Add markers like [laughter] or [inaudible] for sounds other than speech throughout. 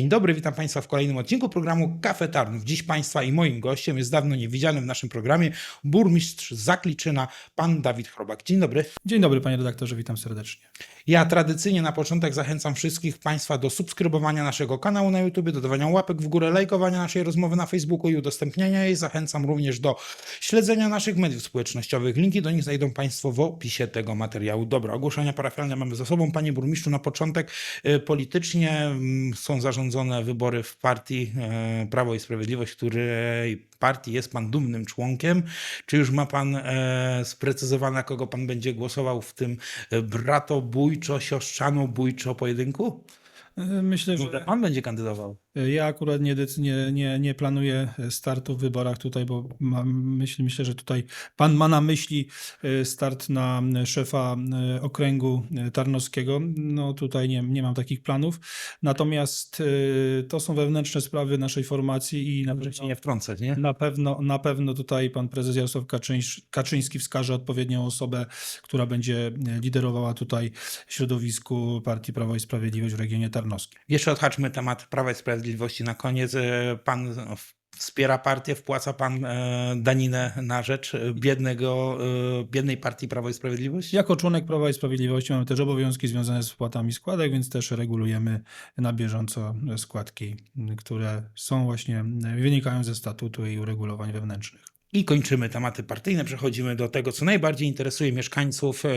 Dzień dobry, witam Państwa w kolejnym odcinku programu Kafe Tarnów. Dziś Państwa i moim gościem jest dawno niewidziany w naszym programie burmistrz Zakliczyna, pan Dawid Chrobak. Dzień dobry. Dzień dobry, panie redaktorze, witam serdecznie. Ja tradycyjnie na początek zachęcam wszystkich Państwa do subskrybowania naszego kanału na YouTube, dodawania łapek w górę, lajkowania naszej rozmowy na Facebooku i udostępniania jej. Zachęcam również do śledzenia naszych mediów społecznościowych. Linki do nich znajdą Państwo w opisie tego materiału. Dobra, ogłoszenia parafialne mamy za sobą. Panie burmistrzu, na początek y, politycznie mm, są zarządzone wybory w partii e, Prawo i Sprawiedliwość, której partii jest Pan dumnym członkiem. Czy już ma Pan e, sprecyzowane, kogo Pan będzie głosował w tym e, bratobójczo, siostrzanobójczo pojedynku? E, Myślę, Że że Pan będzie kandydował. Ja akurat nie, nie, nie, nie planuję startu w wyborach tutaj, bo mam myśl, myślę, że tutaj pan ma na myśli e, start na szefa e, okręgu e, tarnowskiego. No tutaj nie, nie mam takich planów. Natomiast e, to są wewnętrzne sprawy naszej formacji i na Żeby się nie wtrącać, nie? Na pewno, na pewno tutaj pan prezes Jarosław Kaczyńś, Kaczyński wskaże odpowiednią osobę, która będzie e, liderowała tutaj środowisku Partii Prawo i Sprawiedliwość w regionie tarnowskim. Jeszcze odhaczmy temat Prawa i Sprawiedliwości na koniec. E, Pan wspiera partię, wpłaca Pan e, daninę na rzecz biednego, e, biednej partii Prawo i Sprawiedliwość? Jako członek Prawa i Sprawiedliwości mamy też obowiązki związane z wpłatami składek, więc też regulujemy na bieżąco składki, które są właśnie, wynikają ze statutu i uregulowań wewnętrznych. I kończymy tematy partyjne. Przechodzimy do tego, co najbardziej interesuje mieszkańców e,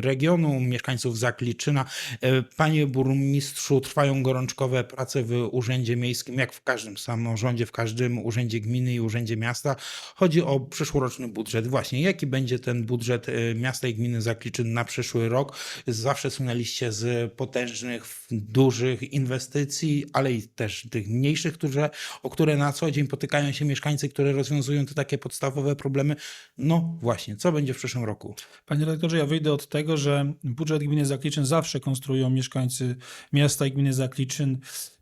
regionu, mieszkańców Zakliczyna. E, Panie burmistrzu, trwają gorączkowe prace w Urzędzie Miejskim, jak w każdym samorządzie, w każdym urzędzie gminy i urzędzie miasta. Chodzi o przyszłoroczny budżet. Właśnie, jaki będzie ten budżet e, miasta i gminy Zakliczyn na przyszły rok? Zawsze słynęliście z potężnych, dużych inwestycji, ale i też tych mniejszych, które, o które na co dzień potykają się mieszkańcy, które rozwiązują te takie podstawowe problemy. No właśnie, co będzie w przyszłym roku? Panie redaktorze, ja wyjdę od tego, że budżet gminy Zakliczyn zawsze konstruują mieszkańcy miasta i gminy Zakliczyn.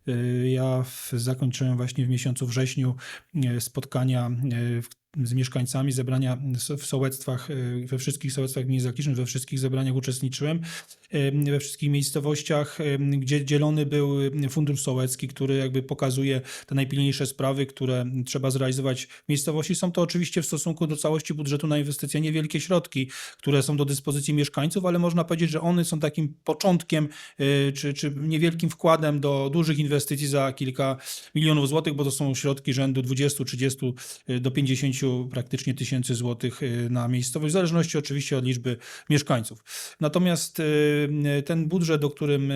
Y, Ja zakończyłem właśnie w miesiącu wrześniu y, spotkania y, z mieszkańcami, zebrania w sołectwach, we wszystkich sołectwach gminy Zakliczyn, we wszystkich zebraniach uczestniczyłem, we wszystkich miejscowościach, gdzie dzielony był fundusz sołecki, który jakby pokazuje te najpilniejsze sprawy, które trzeba zrealizować w miejscowości. Są to oczywiście w stosunku do całości budżetu na inwestycje niewielkie środki, które są do dyspozycji mieszkańców, ale można powiedzieć, że one są takim początkiem czy, czy niewielkim wkładem do dużych inwestycji za kilka milionów złotych, bo to są środki rzędu 20, 30 y, do 50 praktycznie tysięcy złotych y, na miejscowość, w zależności oczywiście od liczby mieszkańców. Natomiast y, ten budżet, o którym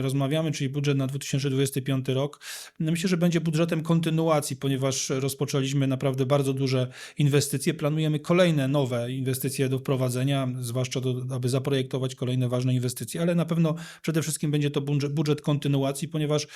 rozmawiamy, czyli budżet na 2025 rok, no myślę, że będzie budżetem kontynuacji, ponieważ rozpoczęliśmy naprawdę bardzo duże inwestycje. Planujemy kolejne nowe inwestycje do wprowadzenia, zwłaszcza do, aby zaprojektować kolejne ważne inwestycje, ale na pewno przede wszystkim będzie to budżet, budżet kontynuacji, ponieważ e,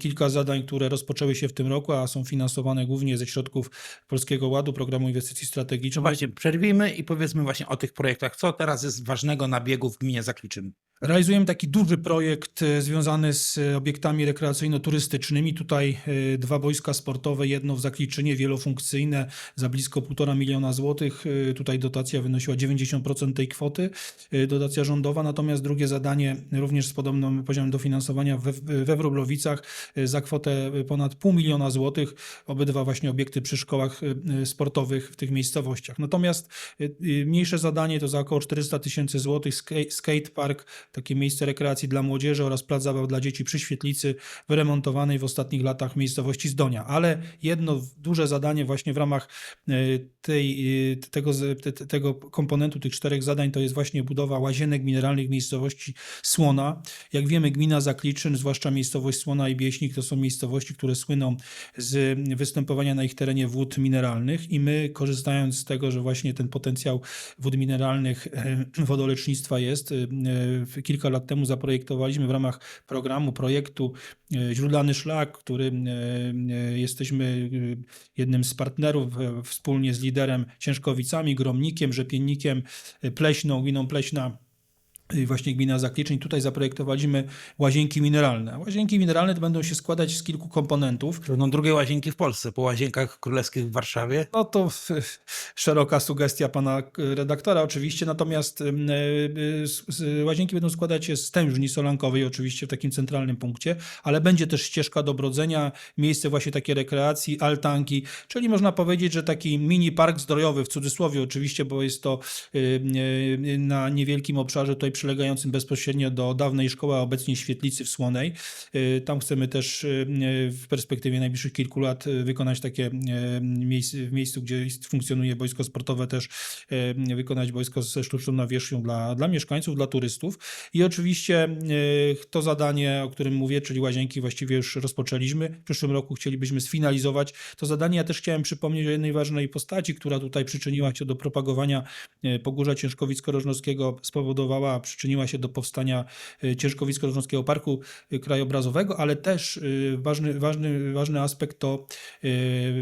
kilka zadań, które rozpoczęły się w tym roku, a są finansowane głównie ze środków Polskiego Ładu, Programu Inwestycji Strategicznych. Właśnie, przerwijmy i powiedzmy właśnie o tych projektach. Co teraz jest ważnego na biegu w gminie Zakliczyn? Realizujemy taki duży projekt e, związany z e, obiektami rekreacyjno-turystycznymi. Tutaj e, dwa boiska sportowe, jedno w Zakliczynie, wielofunkcyjne, za blisko 1,5 miliona złotych. Tutaj dotacja wynosiła 90% tej kwoty, dotacja rządowa. Natomiast drugie zadanie, również z podobnym poziomem dofinansowania we, we Wróblowicach, e, za kwotę ponad pół miliona złotych. Obydwa właśnie obiekty przy szkołach sportowych w tych miejscowościach. Natomiast mniejsze zadanie to za około 400 tysięcy złotych ska- skate park, takie miejsce rekreacji dla młodzieży oraz plac zabaw dla dzieci przy Świetlicy, wyremontowanej w ostatnich latach miejscowości Zdonia. Ale jedno duże zadanie właśnie w ramach e, tej, e, tego, tego komponentu, tych czterech zadań, to jest właśnie budowa łazienek mineralnych w miejscowości Słona. Jak wiemy, gmina Zakliczyn, zwłaszcza miejscowość Słona i Bieśnik, to są miejscowości, które słyną z występowania na ich terenie wód mineralnych i my korzystając z tego, że właśnie ten potencjał wód mineralnych, e, [clears throat] wodolecznictwa jest, w- kilka lat temu zaprojektowaliśmy w ramach programu, projektu e, Źródlany Szlak, którym e, e, jesteśmy jednym z partnerów wspólnie z liderem Ciężkowicami, Gromnikiem, Rzepiennikiem, Pleśną, gminą Pleśna właśnie gmina Zakliczyn. Tutaj zaprojektowaliśmy łazienki mineralne. Łazienki mineralne to będą się składać z kilku komponentów. Będą drugie łazienki w Polsce, po łazienkach królewskich w Warszawie. No to y, szeroka sugestia pana y, redaktora oczywiście, natomiast y, y, s- łazienki będą składać się z tężni solankowej oczywiście w takim centralnym punkcie, ale będzie też ścieżka do brodzenia, miejsce właśnie takie rekreacji, altanki, czyli można powiedzieć, że taki mini park zdrojowy w cudzysłowie oczywiście, bo jest to y, y, na niewielkim obszarze tutaj przylegającym bezpośrednio do dawnej szkoły, a obecnie świetlicy w Słonej. Y, Tam chcemy też y, w perspektywie najbliższych kilku lat y, wykonać takie miejsce, w miejscu, gdzie funkcjonuje boisko sportowe, też wykonać boisko ze sztuczną nawierzchnią dla, dla mieszkańców, dla turystów. I oczywiście to zadanie, o którym mówię, czyli łazienki, właściwie już rozpoczęliśmy. W przyszłym roku chcielibyśmy sfinalizować to zadanie. Ja też chciałem przypomnieć o jednej ważnej postaci, która tutaj przyczyniła się do propagowania Pogórza Ciężkowicko-Rożnowskiego, spowodowała, przyczyniła się do powstania y, Ciężkowicko-Rożnowskiego Parku y, Krajobrazowego, ale też y, ważny, ważny, ważny aspekt to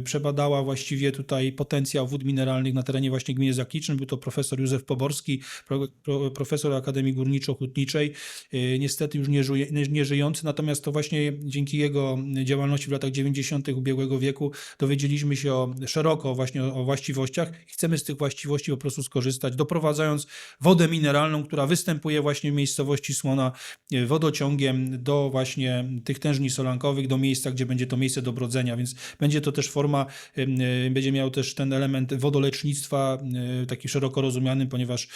przebadała właściwie tutaj potencjał wód mineralnych na terenie właśnie gminy Zakliczyn. Był to profesor Józef Poborski, pro, pro, profesor Akademii Górniczo-Hutniczej, niestety już nie żyjący, natomiast to właśnie dzięki jego działalności w latach 90. ubiegłego wieku dowiedzieliśmy się o, szeroko właśnie o, o właściwościach i chcemy z tych właściwości po prostu skorzystać, doprowadzając wodę mineralną, która występuje właśnie w miejscowości Słona e, wodociągiem do właśnie tych tężni solankowych, do miejsca, gdzie będzie to miejsce do brodzenia, więc będzie to też forma, e, będzie miał też ten element wodolecznictwa, e, taki szeroko rozumiany, ponieważ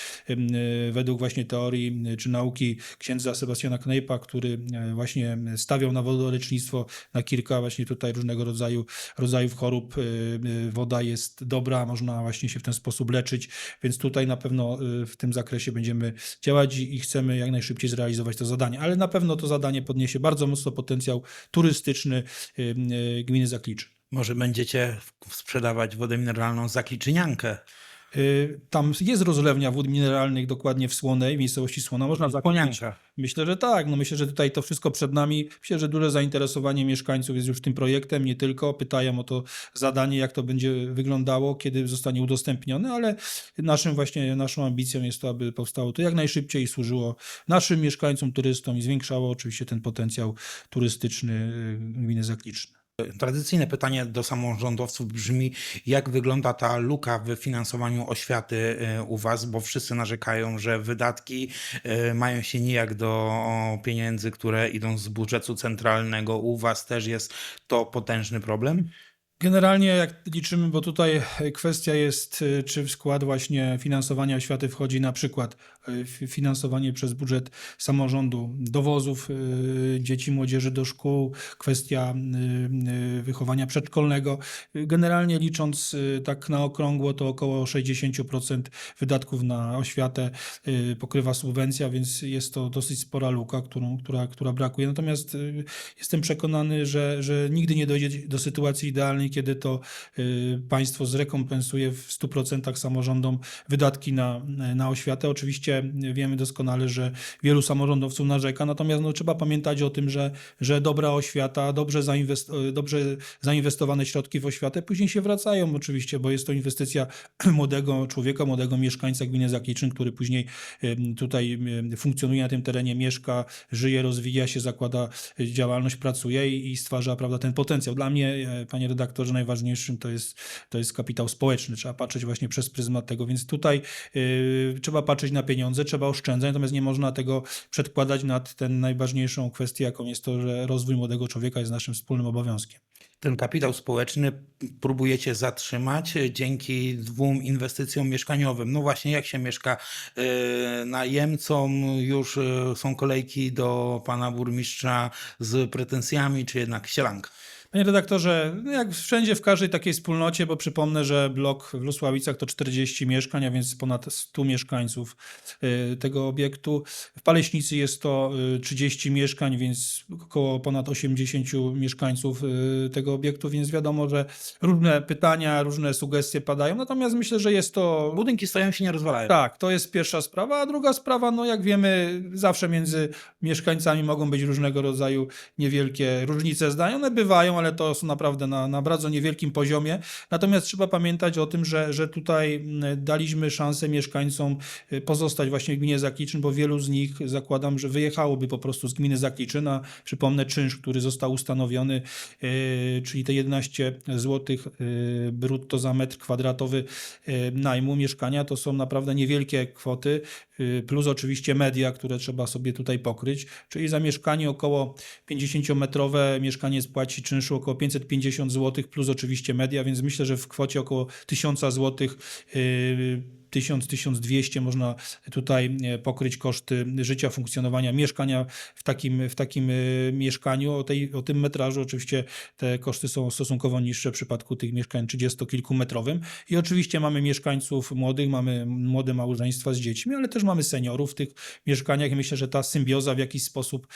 według właśnie teorii czy nauki księdza Sebastiana Knejpa, który właśnie stawiał na wodolecznictwo, na kilka właśnie tutaj różnego rodzaju rodzajów chorób, woda jest dobra, można właśnie się w ten sposób leczyć, więc tutaj na pewno w tym zakresie będziemy działać i i chcemy jak najszybciej zrealizować to zadanie. Ale na pewno to zadanie podniesie bardzo mocno potencjał turystyczny y, gminy Zakliczy. Może będziecie sprzedawać wodę mineralną Zakliczyniankę. Y, Tam jest rozlewnia wód mineralnych dokładnie w Słonej, w miejscowości Słona. Można zakupić. Myślę, że tak. No myślę, że tutaj to wszystko przed nami. Myślę, że duże zainteresowanie mieszkańców jest już tym projektem. Nie tylko pytają o to zadanie, jak to będzie wyglądało, kiedy zostanie udostępnione, ale naszym właśnie, naszą ambicją jest to, aby powstało to jak najszybciej i służyło naszym mieszkańcom, turystom i zwiększało oczywiście ten potencjał turystyczny y, gminy Zakliczny. Tradycyjne pytanie do samorządowców brzmi, jak wygląda ta luka w finansowaniu oświaty e, u Was, bo wszyscy narzekają, że wydatki e, mają się nijak do pieniędzy, które idą z budżetu centralnego. U Was też jest to potężny problem? Generalnie jak liczymy, bo tutaj kwestia jest, y, czy w skład właśnie finansowania oświaty wchodzi na przykład finansowanie przez budżet samorządu dowozów y, dzieci, młodzieży do szkół, kwestia y, y, wychowania przedszkolnego. Y, Generalnie licząc y, tak na okrągło, to około 60% wydatków na oświatę y, pokrywa subwencja, więc jest to dosyć spora luka, którą, która, która brakuje. Natomiast y, jestem przekonany, że, że nigdy nie dojdzie do sytuacji idealnej, kiedy to y, państwo zrekompensuje w 100% samorządom wydatki na, na oświatę. Oczywiście wiemy doskonale, że wielu samorządowców narzeka, natomiast no, trzeba pamiętać o tym, że, że dobra oświata, dobrze, zainwest, dobrze zainwestowane środki w oświatę później się wracają oczywiście, bo jest to inwestycja [clears throat] młodego człowieka, młodego mieszkańca gminy Zakliczyn, który później tutaj funkcjonuje na tym terenie, mieszka, żyje, rozwija się, zakłada y, działalność, pracuje i, i stwarza prawda, ten potencjał. Dla mnie, e, panie redaktorze, najważniejszym to jest, to jest kapitał społeczny. Trzeba patrzeć właśnie przez pryzmat tego, więc tutaj y, trzeba patrzeć na pieniądze, trzeba oszczędzać, natomiast nie można tego przedkładać nad tę najważniejszą kwestię, jaką jest to, że rozwój młodego człowieka jest naszym wspólnym obowiązkiem. Ten kapitał społeczny próbujecie zatrzymać dzięki dwóm inwestycjom mieszkaniowym. No właśnie, jak się mieszka e, najemcom? Już e, są kolejki do pana burmistrza z pretensjami, czy jednak sielanka? Panie redaktorze, no jak wszędzie, w każdej takiej wspólnocie, bo przypomnę, że blok w Lusławicach to 40 mieszkań, a więc ponad 100 mieszkańców y, tego obiektu. W Paleśnicy jest to y, 30 mieszkań, więc około ponad 80 mieszkańców y, tego obiektu, więc wiadomo, że różne pytania, różne sugestie padają, natomiast myślę, że jest to Budynki stoją się nie rozwalają. tak, to jest pierwsza sprawa, a druga sprawa, no jak wiemy, zawsze między mieszkańcami mogą być różnego rodzaju niewielkie różnice zdań. One bywają, ale to są naprawdę na, na bardzo niewielkim poziomie. Natomiast trzeba pamiętać o tym, że, że tutaj mm, daliśmy szansę mieszkańcom y, pozostać właśnie w gminie Zakliczyn, bo wielu z nich zakładam, że wyjechałoby po prostu z gminy Zakliczyna. Przypomnę czynsz, który został ustanowiony, y, czyli te 11 zł brutto za metr kwadratowy y, najmu mieszkania, to są naprawdę niewielkie kwoty, y, plus oczywiście media, które trzeba sobie tutaj pokryć, czyli za mieszkanie około 50-metrowe mieszkanie spłaci czynszu około 550 zł, plus oczywiście media, więc myślę, że w kwocie około 1000 zł. Yy, 1000-1200 można tutaj e, pokryć koszty życia, funkcjonowania mieszkania w takim, w takim e, mieszkaniu. O, tej, o tym metrażu oczywiście te koszty są stosunkowo niższe w przypadku tych mieszkań 30-kilkumetrowym. I oczywiście mamy mieszkańców młodych, mamy młode małżeństwa z dziećmi, ale też mamy seniorów w tych mieszkaniach i myślę, że ta symbioza w jakiś sposób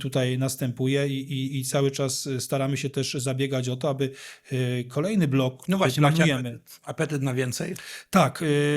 tutaj następuje i, i, i cały czas staramy się też zabiegać o to, aby e, kolejny blok, No właśnie, planujemy, apetyt na więcej? tak,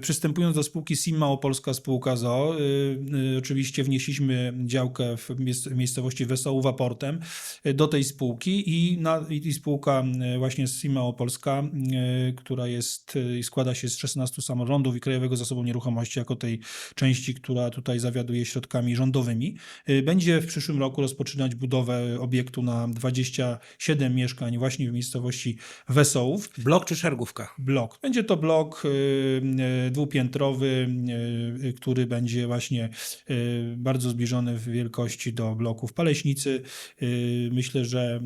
przystępując do spółki SIM Małopolska Spółka ZO, y, y, oczywiście wnieśliśmy działkę w miejsc- w miejscowości Wesołów Aportem y, do tej spółki i, na, i spółka y, właśnie SIM Małopolska, y, która jest y, i składa się z 16 samorządów i Krajowego Zasobu Nieruchomości jako tej części, która tutaj zawiaduje środkami rządowymi, y, będzie w przyszłym roku rozpoczynać budowę obiektu na 27 mieszkań właśnie w miejscowości Wesołów Blok czy szergówka? blok. Będzie to blok y, y, dwupiętrowy, y, y, który będzie właśnie y, bardzo zbliżony w wielkości do bloków Paleśnicy. Myślę, że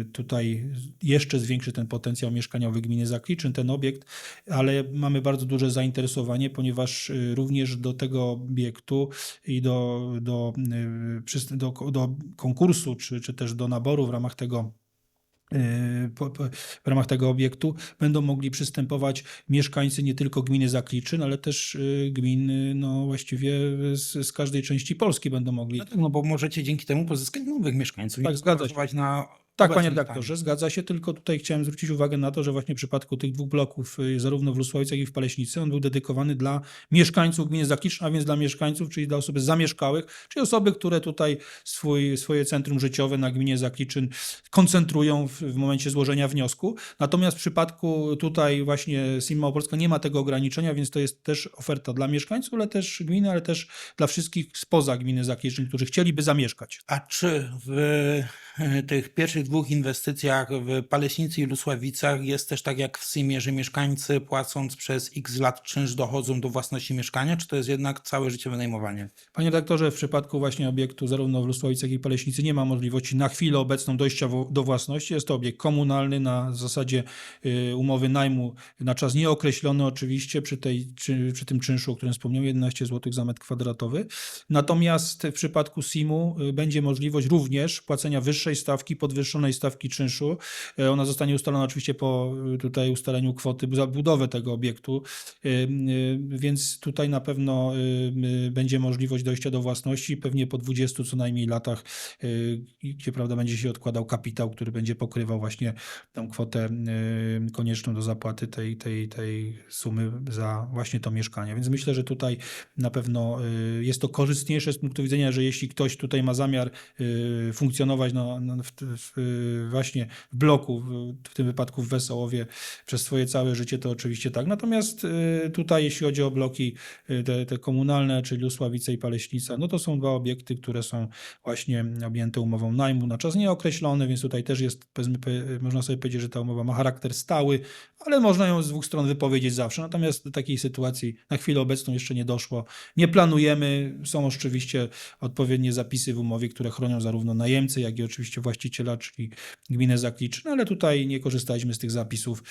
y, tutaj jeszcze zwiększy ten potencjał mieszkaniowy gminy Zakliczyn, ten obiekt, ale mamy bardzo duże zainteresowanie, ponieważ również do tego obiektu i do, do, do, do konkursu, czy, czy też do naboru w ramach tego w ramach tego obiektu będą mogli przystępować mieszkańcy nie tylko gminy Zakliczyn, ale też yy, gmin yy, no właściwie z, z każdej części Polski będą mogli. No, tak, no bo możecie dzięki temu pozyskać nowych mieszkańców. Tak, i zgadza się. na Tak, panie obecnym redaktorze, zgadza się, tylko tutaj chciałem zwrócić uwagę na to, że właśnie w przypadku tych dwóch bloków, y, zarówno w Lusławicach, jak i w Paleśnicy, on był dedykowany dla mieszkańców gminy Zakliczyn, a więc dla mieszkańców, czyli dla osób zamieszkałych, czyli osoby, które tutaj swój, swoje centrum życiowe na gminie Zakliczyn koncentrują w, w momencie złożenia wniosku. Natomiast w przypadku tutaj właśnie SIM Małopolska nie ma tego ograniczenia, więc to jest też oferta dla mieszkańców, ale też gminy, ale też dla wszystkich spoza gminy Zakliczyn, którzy chcieliby zamieszkać. A czy w e, tych pierwszych dwóch inwestycjach w Paleśnicy i Lusławicach jest też tak jak w Simie, że mieszkańcy płacąc przez x lat czynsz dochodzą do własności mieszkania, czy to jest jednak całe życie wynajmowanie? Panie redaktorze, w przypadku właśnie obiektu zarówno w Lusławicach, jak i Paleśnicy nie ma możliwości na chwilę obecną dojścia do własności. Jest to obiekt komunalny na zasadzie y, umowy najmu na czas nieokreślony oczywiście przy, tej, przy tym czynszu, o którym wspomniałem, 11 zł za metr kwadratowy. Natomiast w przypadku SIM-u y, będzie możliwość również płacenia wyższej stawki, podwyższonej stawki czynszu. Y, Ona zostanie ustalona oczywiście po y, tutaj ustaleniu kwoty za budowę tego obiektu, y, więc tutaj na pewno będzie możliwość dojścia do własności, pewnie po 20 co najmniej latach, gdzie prawda będzie się odkładał kapitał, który będzie pokrywał właśnie tę kwotę konieczną do zapłaty tej, tej, tej sumy za właśnie to mieszkanie. Więc myślę, że tutaj na pewno jest to korzystniejsze z punktu widzenia, że jeśli ktoś tutaj ma zamiar funkcjonować na, na, w, w, y, właśnie w bloku, w, tym wypadku w Wesołowie przez swoje całe życie, to oczywiście tak. Natomiast y, tutaj, jeśli chodzi o bloki y, te, te komunalne, czyli Lusławice i Paleśnica, no to są dwa obiekty, które są właśnie objęte umową najmu na czas nieokreślony, więc tutaj też jest, można sobie powiedzieć, że ta umowa ma charakter stały, ale można ją z dwóch stron wypowiedzieć zawsze. Natomiast do takiej sytuacji na chwilę obecną jeszcze nie doszło. Nie planujemy. Są oczywiście odpowiednie zapisy w umowie, które chronią zarówno najemcę, jak i oczywiście właściciela, czyli gminę Zakliczyn, ale tutaj nie korzystaliśmy z tych zapisów.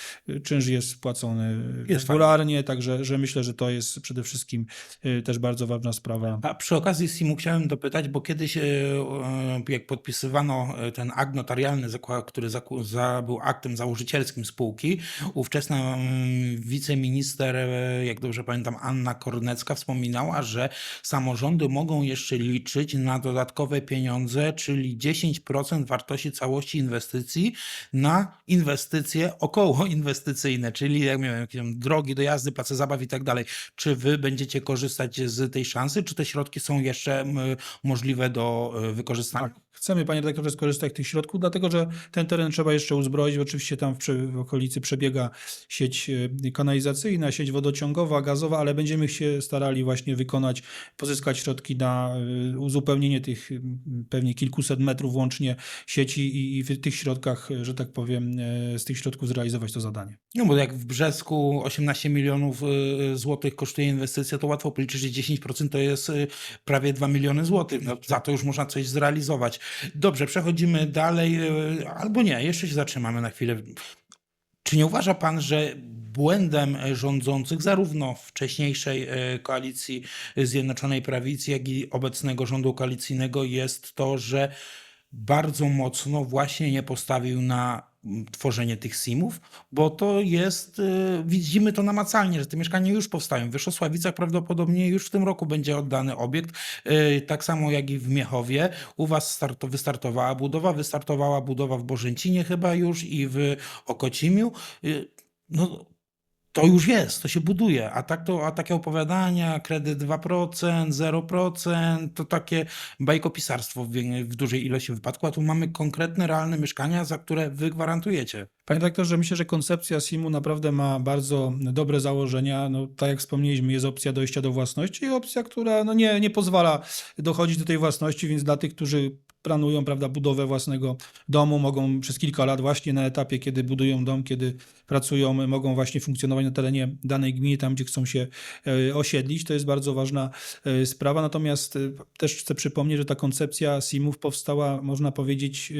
Czynsz jest płacony Jest regularnie, także że myślę, że to jest przede wszystkim y, też bardzo ważna sprawa. A przy okazji SIM-u chciałem dopytać, bo kiedyś, e, e, jak podpisywano ten akt notarialny, który za, był aktem założycielskim spółki, ówczesna mm, wiceminister, e, jak dobrze pamiętam, Anna Kornecka wspominała, że samorządy mogą jeszcze liczyć na dodatkowe pieniądze, czyli 10% wartości całości inwestycji na inwestycje okołoinwestycyjne, czyli jak tam drogi, dojazdy, place zabaw i tak dalej. Czy wy będziecie korzystać z tej szansy, czy te środki są jeszcze możliwe do e, wykorzystania? Chcemy, panie redaktorze, skorzystać z tych środków, dlatego że ten teren trzeba jeszcze uzbroić. Oczywiście tam w, w okolicy przebiega sieć e, kanalizacyjna, sieć wodociągowa, gazowa, ale będziemy się starali właśnie wykonać, pozyskać środki na e, uzupełnienie tych pewnie kilkuset metrów łącznie sieci i, i w tych środkach, e, że tak powiem, z tych środków zrealizować to zadanie. No bo jak w Brzesku 18 milionów złotych kosztuje inwestycja, to łatwo policzyć, że 10% to jest prawie 2 miliony złotych. No, za to już można coś zrealizować. Dobrze, przechodzimy dalej, y, albo nie, jeszcze się zatrzymamy na chwilę. Czy nie uważa pan, że błędem e, rządzących zarówno wcześniejszej e, koalicji Zjednoczonej Prawicy, jak i obecnego rządu koalicyjnego jest to, że bardzo mocno właśnie nie postawił na tworzenie tych SIM-ów, bo to jest, y, widzimy to namacalnie, że te mieszkania już powstają. W Wyszosławicach prawdopodobnie już w tym roku będzie oddany obiekt, y, tak samo jak i w Miechowie. U was start, wystartowała budowa, wystartowała budowa w Bożęcinie chyba już i w Okocimiu. Y, No, to już jest, to się buduje, a, tak to, a takie opowiadania, kredyt 2%, 0%, to takie bajkopisarstwo w, w dużej ilości wypadków, a tu mamy konkretne, realne mieszkania, za które wy gwarantujecie. Panie doktorze, myślę, że koncepcja SIM-u naprawdę ma bardzo dobre założenia. No, tak jak wspomnieliśmy, jest opcja dojścia do własności i opcja, która no, nie, nie pozwala dochodzić do tej własności, więc dla tych, którzy planują prawda, budowę własnego domu, mogą przez kilka lat właśnie na etapie, kiedy budują dom, kiedy pracują, mogą właśnie funkcjonować na terenie danej gminy, tam gdzie chcą się e, osiedlić. To jest bardzo ważna e, sprawa. Natomiast e, też chcę przypomnieć, że ta koncepcja SIM-ów powstała, można powiedzieć,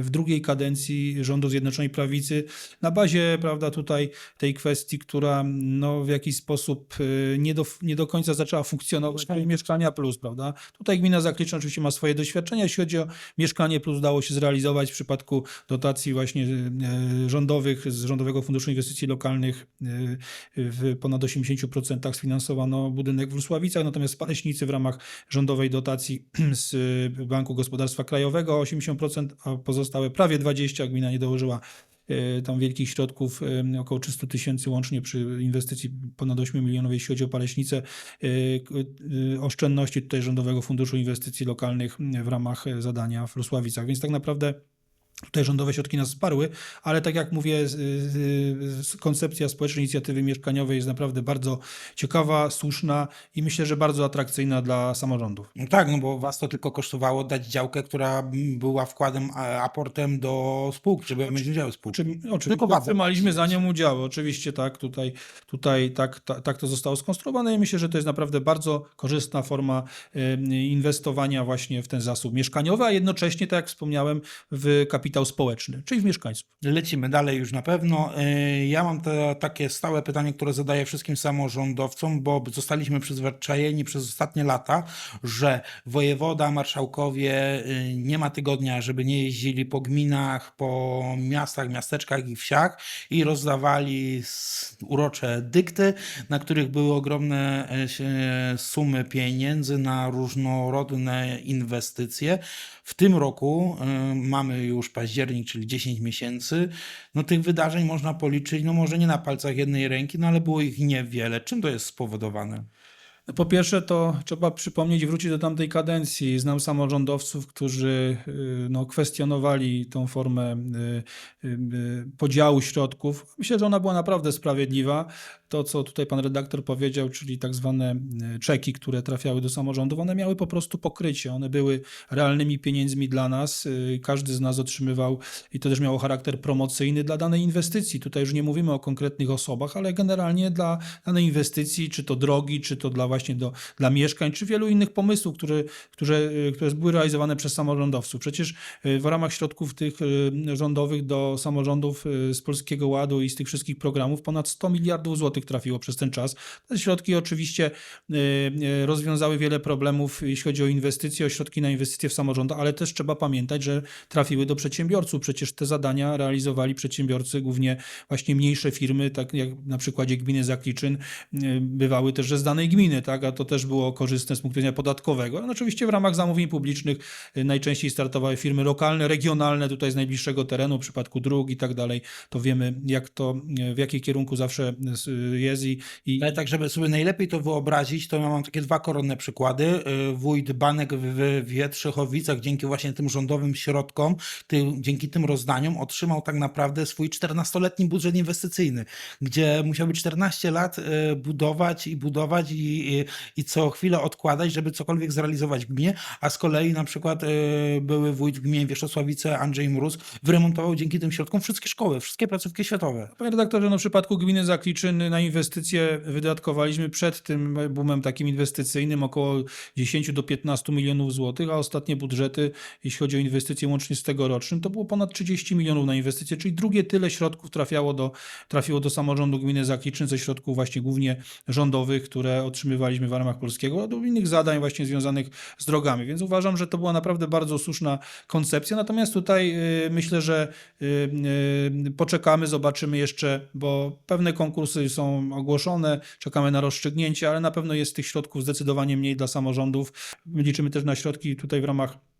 w drugiej kadencji rządu Zjednoczonej Prawicy na bazie, prawda, tutaj tej kwestii, która no, w jakiś sposób nie do, nie do końca zaczęła funkcjonować, czyli Mieszkania Plus, prawda. Tutaj gmina Zakliczna oczywiście ma swoje doświadczenia, jeśli chodzi o Mieszkanie Plus udało się zrealizować w przypadku dotacji właśnie e, rządowych z Rządowego Funduszu Inwestycji Lokalnych e, w ponad 80% sfinansowano budynek w Rusławicach, natomiast w Paleśnicy w ramach rządowej dotacji [clears throat] z Banku Gospodarstwa Krajowego 80%, a pozostałe prawie 20% gmina nie dołożyła tam wielkich środków, e, około 300 tysięcy łącznie przy inwestycji ponad 8 milionowej, jeśli chodzi o Paleśnicę, e, oszczędności tutaj Rządowego Funduszu Inwestycji Lokalnych w ramach zadania w Rusławicach. Więc tak naprawdę Tutaj rządowe środki nas wsparły, ale tak jak mówię, koncepcja społecznej inicjatywy mieszkaniowej jest naprawdę bardzo ciekawa, słuszna i myślę, że bardzo atrakcyjna dla samorządów. No tak, no bo was to tylko kosztowało dać działkę, która była wkładem, aportem do spółki, żeby mieć udziały spółki. Czym, oczywiście Tylko otrzymaliśmy za nią udziały. Oczywiście tak, tutaj, tutaj tak, ta, tak to zostało skonstruowane i myślę, że to jest naprawdę bardzo korzystna forma inwestowania właśnie w ten zasób mieszkaniowy, a jednocześnie, tak jak wspomniałem, w kapitał społeczny, czyli w mieszkańców. Lecimy dalej już na pewno. Yy, Ja mam te, takie stałe pytanie, które zadaję wszystkim samorządowcom, bo zostaliśmy przyzwyczajeni przez ostatnie lata, że wojewoda, marszałkowie yy, nie ma tygodnia, żeby nie jeździli po gminach, po miastach, miasteczkach i wsiach i rozdawali urocze dykty, na których były ogromne e, sumy pieniędzy na różnorodne inwestycje. W tym roku y, mamy już październik, czyli 10 miesięcy. No tych wydarzeń można policzyć, no może nie na palcach jednej ręki, no ale było ich niewiele. Czym to jest spowodowane? Po pierwsze, to trzeba przypomnieć wrócić do tamtej kadencji. Znam samorządowców, którzy y, no, kwestionowali tą formę y, y, podziału środków. Myślę, że ona była naprawdę sprawiedliwa. To, co tutaj pan redaktor powiedział, czyli tak zwane czeki, które trafiały do samorządów, one miały po prostu pokrycie. One były realnymi pieniędzmi dla nas. Każdy z nas otrzymywał i to też miało charakter promocyjny dla danej inwestycji. Tutaj już nie mówimy o konkretnych osobach, ale generalnie dla danej inwestycji, czy to drogi, czy to dla właśnie do, dla mieszkań, czy wielu innych pomysłów, które, które, które były realizowane przez samorządowców. Przecież y, w ramach środków tych y, rządowych do samorządów y, z Polskiego Ładu i z tych wszystkich programów ponad 100 miliardów złotych trafiło przez ten czas. Te środki oczywiście rozwiązały wiele problemów, jeśli chodzi o inwestycje, o środki na inwestycje w samorządach, ale też trzeba pamiętać, że trafiły do przedsiębiorców. Przecież te zadania realizowali przedsiębiorcy, głównie właśnie mniejsze firmy, tak jak na przykładzie gminy Zakliczyn, bywały też że z danej gminy. Tak, a to też było korzystne z punktu widzenia podatkowego. No, oczywiście w ramach zamówień publicznych y, najczęściej startowały firmy lokalne, regionalne, tutaj z najbliższego terenu, w przypadku dróg i tak dalej, to wiemy jak to, y, w jakim kierunku zawsze y, jest i, i Ale tak, żeby sobie najlepiej to wyobrazić, to ja mam takie dwa koronne przykłady. Wójt Banek w Wietrzechowicach dzięki właśnie tym rządowym środkom, dzięki tym rozdaniom otrzymał tak naprawdę swój 14-letni budżet inwestycyjny, gdzie musiałby 14 lat budować i budować i, i, i co chwilę odkładać, żeby cokolwiek zrealizować w gminie, a z kolei na przykład y, były wójt w gminie Wierzchosławice Andrzej Mróz wyremontował dzięki tym środkom wszystkie szkoły, wszystkie placówki światowe. Panie redaktorze, no w przypadku gminy Zakliczyn na inwestycje wydatkowaliśmy przed tym boomem takim inwestycyjnym około 10 do 15 milionów złotych, a ostatnie budżety, jeśli chodzi o inwestycje łącznie z tegorocznym, to było ponad 30 milionów na inwestycje, czyli drugie tyle środków trafiało do, trafiło do samorządu gminy Zakliczyn ze środków właśnie głównie rządowych, które otrzymywaliśmy w ramach polskiego, do innych zadań właśnie związanych z drogami. Więc uważam, że to była naprawdę bardzo słuszna koncepcja. Natomiast tutaj y, myślę, że y, y, poczekamy, zobaczymy jeszcze, bo pewne konkursy są ogłoszone, czekamy na rozstrzygnięcie, ale na pewno jest tych środków zdecydowanie mniej dla samorządów. My liczymy też na środki tutaj w ramach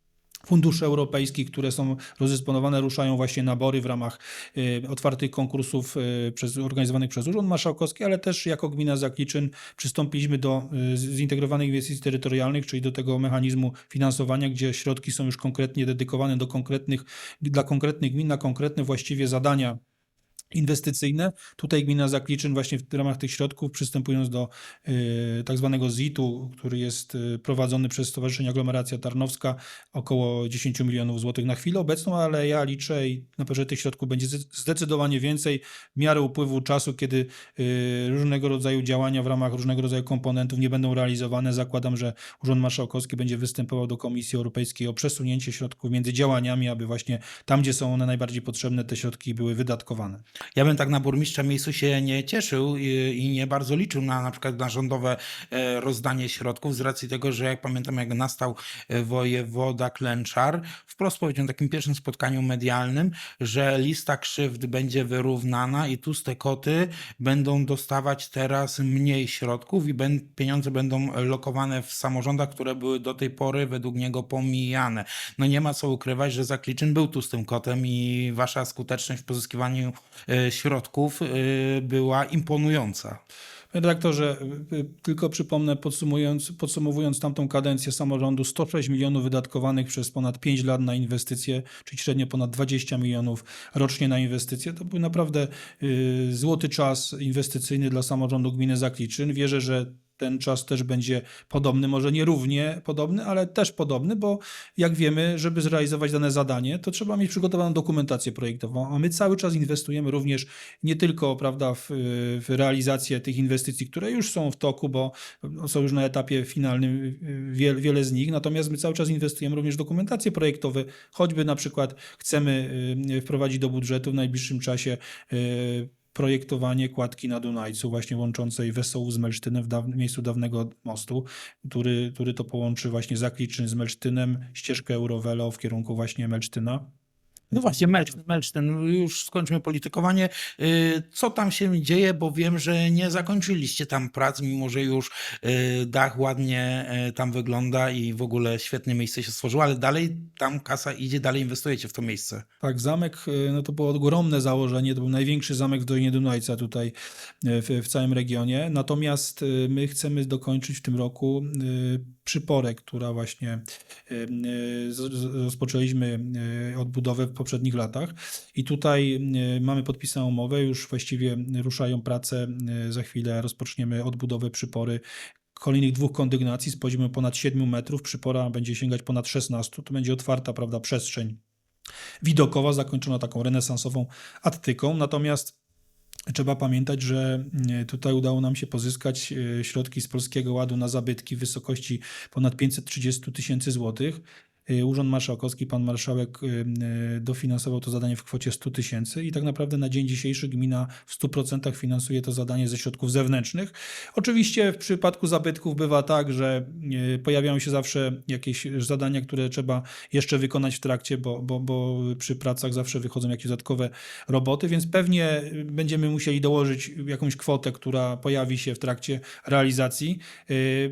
funduszy europejskich, które są rozdysponowane, ruszają właśnie nabory w ramach y, otwartych konkursów y, przez, organizowanych przez Urząd Marszałkowski, ale też jako gmina Zakliczyn przystąpiliśmy do y, zintegrowanych inwestycji terytorialnych, czyli do tego mechanizmu finansowania, gdzie środki są już konkretnie dedykowane do konkretnych, dla konkretnych gmin na konkretne właściwie zadania inwestycyjne. Tutaj gmina Zakliczyn właśnie w ramach tych środków przystępując do y, tak zwanego ZIT-u, który jest y, prowadzony przez Stowarzyszenie Aglomeracja Tarnowska, około 10 milionów złotych na chwilę obecną, ale ja liczę i na pewno tych środków będzie zde- zdecydowanie więcej w miarę upływu czasu, kiedy y, różnego rodzaju działania w ramach różnego rodzaju komponentów nie będą realizowane. Zakładam, że Urząd Marszałkowski będzie występował do Komisji Europejskiej o przesunięcie środków między działaniami, aby właśnie tam, gdzie są one najbardziej potrzebne, te środki były wydatkowane. Ja bym tak na burmistrza miejscu się nie cieszył i, i nie bardzo liczył na na przykład na rządowe e, rozdanie środków z racji tego, że jak pamiętam jak nastał e, wojewoda Klęczar, wprost powiedział na takim pierwszym spotkaniu medialnym, że lista krzywd będzie wyrównana i tłuste koty będą dostawać teraz mniej środków i pieniądze będą lokowane w samorządach, które były do tej pory według niego pomijane. No nie ma co ukrywać, że Zakliczyn był tłustym kotem i wasza skuteczność w pozyskiwaniu e, środków e, była imponująca. Panie redaktorze, y, tylko przypomnę, podsumując, podsumowując tamtą kadencję samorządu, 106 milionów wydatkowanych przez ponad 5 lat na inwestycje, czyli średnio ponad 20 milionów rocznie na inwestycje. To był naprawdę złoty czas inwestycyjny dla samorządu gminy Zakliczyn. Wierzę, że ten czas też będzie podobny, może nie równie podobny, ale też podobny, bo jak wiemy, żeby zrealizować dane zadanie, to trzeba mieć przygotowaną dokumentację projektową, a my cały czas inwestujemy również nie tylko prawda, w, w realizację tych inwestycji, które już są w toku, bo są już na etapie finalnym wiele, wiele z nich, natomiast my cały czas inwestujemy również w dokumentacje projektowe, choćby na przykład chcemy y, wprowadzić do budżetu w najbliższym czasie y, projektowanie kładki na Dunajcu, właśnie łączącej Wesołów z Melsztynem w dawn- miejscu dawnego mostu, który, który to połączy właśnie Zakliczyn z Melsztynem, ścieżkę Eurovelo w kierunku właśnie Melsztyna. No właśnie, Melczten, Melczten, już skończmy politykowanie. Y, Co tam się dzieje, bo wiem, że nie zakończyliście tam prac, mimo że już y, dach ładnie y, tam wygląda i w ogóle świetne miejsce się stworzyło, ale dalej tam kasa idzie, dalej inwestujecie w to miejsce. Tak, zamek, no to było ogromne założenie, to był największy zamek w Dolinie Dunajca tutaj w, w całym regionie. Natomiast my chcemy dokończyć w tym roku przyporę, która właśnie rozpoczęliśmy y, odbudowę w poprzednich latach. I tutaj y, mamy podpisaną umowę, już właściwie ruszają prace. y, Za chwilę rozpoczniemy odbudowę przypory kolejnych dwóch kondygnacji z poziomu ponad 7 metrów. Przypora będzie sięgać ponad 16. To będzie otwarta, prawda, przestrzeń widokowa, zakończona taką renesansową attyką. Natomiast trzeba pamiętać, że e, tutaj udało nam się pozyskać e, środki z Polskiego Ładu na zabytki w wysokości ponad 530 tysięcy złotych. Y, Urząd Marszałkowski, pan marszałek y, y, dofinansował to zadanie w kwocie 100 tysięcy i tak naprawdę na dzień dzisiejszy gmina w 100% finansuje to zadanie ze środków zewnętrznych. Oczywiście w przypadku zabytków bywa tak, że pojawiają się zawsze jakieś zadania, które trzeba jeszcze wykonać w trakcie, bo, bo, bo przy pracach zawsze wychodzą jakieś dodatkowe roboty, więc pewnie będziemy musieli dołożyć jakąś kwotę, która pojawi się w trakcie realizacji.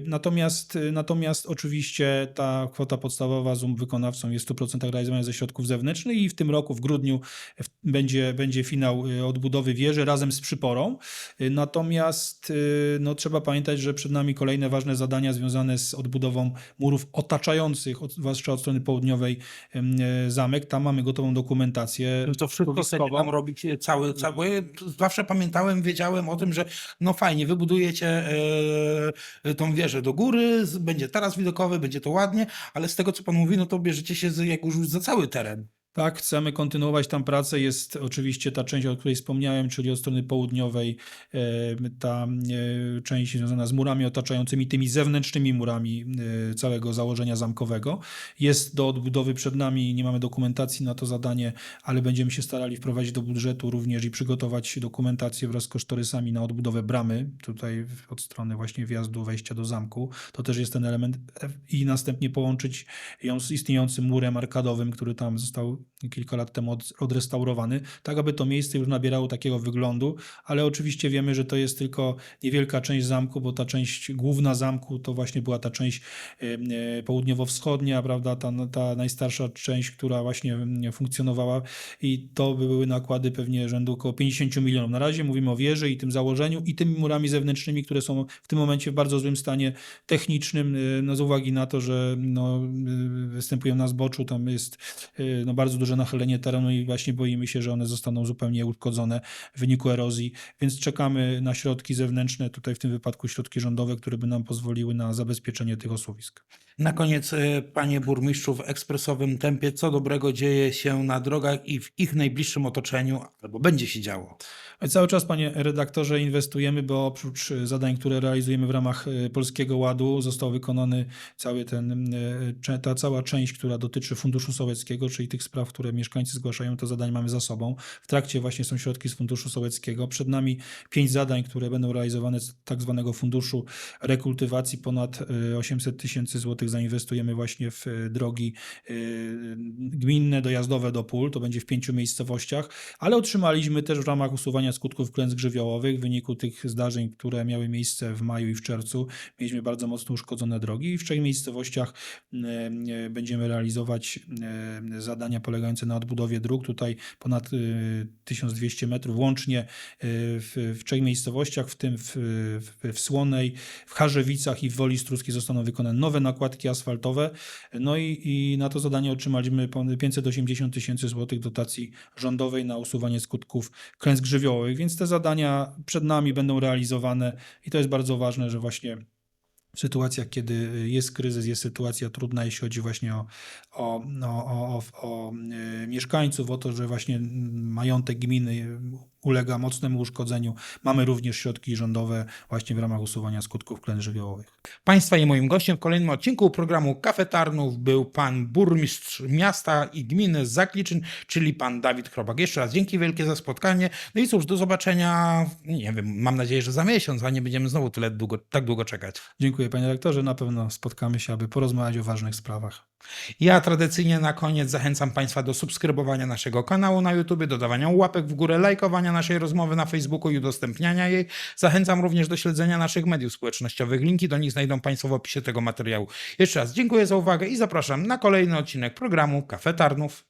Natomiast, natomiast oczywiście ta kwota podstawowa wykonawcą jest w 100% realizowana ze środków zewnętrznych i w tym roku, w grudniu, będzie, będzie finał y, odbudowy wieży razem z przyporą. Y, Natomiast y, no, trzeba pamiętać, że przed nami kolejne ważne zadania związane z odbudową murów otaczających, od, zwłaszcza od strony południowej, zamek. Tam mamy gotową dokumentację. To wszystko Stowiskową. tam robić cały, cały. Zawsze pamiętałem, wiedziałem o tym, że no fajnie, wybudujecie tą wieżę do góry, będzie taras widokowy, będzie to ładnie, ale z tego co pan mówi, no to bierzecie się z, jak już za cały teren. Tak, chcemy kontynuować tam pracę. Jest oczywiście ta część, o której wspomniałem, czyli od strony południowej, ta część związana z murami otaczającymi, tymi zewnętrznymi murami e, całego założenia zamkowego. Jest do odbudowy przed nami, nie mamy dokumentacji na to zadanie, ale będziemy się starali wprowadzić do budżetu również i przygotować dokumentację wraz z kosztorysami na odbudowę bramy, tutaj od strony właśnie wjazdu, wejścia do zamku. To też jest ten element e, i następnie połączyć ją z istniejącym murem arkadowym, który tam został kilka lat temu od, odrestaurowany, tak aby to miejsce już nabierało takiego wyglądu, ale oczywiście wiemy, że to jest tylko niewielka część zamku, bo ta część główna zamku to właśnie była ta część e, e, południowo-wschodnia, prawda, ta, ta najstarsza część, która właśnie funkcjonowała i to by były nakłady pewnie rzędu około 50 milionów. Na razie mówimy o wieży i tym założeniu i tymi murami zewnętrznymi, które są w tym momencie w bardzo złym stanie technicznym, y, no z uwagi na to, że no, y, występują na zboczu, tam jest no, bardzo duże nachylenie terenu i właśnie boimy się, że one zostaną zupełnie uszkodzone w wyniku erozji, więc czekamy na środki zewnętrzne, tutaj w tym wypadku środki rządowe, które by nam pozwoliły na zabezpieczenie tych osuwisk. Na koniec, e, panie burmistrzu, w ekspresowym tempie, co dobrego dzieje się na drogach i w ich najbliższym otoczeniu, albo będzie się działo? Cały czas, panie redaktorze, inwestujemy, bo oprócz y, zadań, które realizujemy w ramach y, Polskiego Ładu, został wykonany cały ten, ta cała część, która dotyczy Funduszu Sołeckiego, czyli tych spraw, które mieszkańcy zgłaszają, to zadań mamy za sobą. W trakcie właśnie są środki z Funduszu Sołeckiego. Przed nami pięć zadań, które będą realizowane z tak zwanego Funduszu Rekultywacji. Ponad y, 800 tysięcy złotych zainwestujemy właśnie w y, drogi y, gminne, dojazdowe do pól. To będzie w pięciu miejscowościach ale otrzymaliśmy też w ramach usuwania skutków klęsk żywiołowych w wyniku tych zdarzeń, które miały miejsce w maju i w czerwcu. Mieliśmy bardzo mocno uszkodzone drogi i w trzech miejscowościach e, e, będziemy realizować e, zadania polegające na odbudowie dróg. Tutaj ponad e, 1200 metrów łącznie e, w, w trzech miejscowościach, w tym w, w, w Słonej, w Charzewicach i w Woli Struskiej zostaną wykonane nowe nakładki asfaltowe. No i, i na to zadanie otrzymaliśmy ponad 580 tysięcy złotych dotacji rządowej na usuwanie skutków klęsk żywiołowych, więc te zadania przed nami będą realizowane i to jest bardzo ważne, że właśnie w sytuacjach, kiedy jest kryzys, jest sytuacja trudna, jeśli chodzi właśnie o, o, o, o, o, o e, mieszkańców, o to, że właśnie majątek gminy ulega mocnemu uszkodzeniu. Mamy również środki rządowe właśnie w ramach usuwania skutków klęsk żywiołowych. Państwa i moim gościem w kolejnym odcinku programu Kafe Tarnów był pan burmistrz miasta i gminy Zakliczyn, czyli pan Dawid Chrobak. Jeszcze raz dzięki wielkie za spotkanie. No i cóż, do zobaczenia, nie wiem, mam nadzieję, że za miesiąc, a nie będziemy znowu tyle długo, tak długo czekać. Dziękuję panie rektorze, na pewno spotkamy się, aby porozmawiać o ważnych sprawach. Ja tradycyjnie na koniec zachęcam Państwa do subskrybowania naszego kanału na YouTube, dodawania łapek w górę, lajkowania naszej rozmowy na Facebooku i udostępniania jej. Zachęcam również do śledzenia naszych mediów społecznościowych. Linki do nich znajdą Państwo w opisie tego materiału. Jeszcze raz dziękuję za uwagę i zapraszam na kolejny odcinek programu Kafe Tarnów.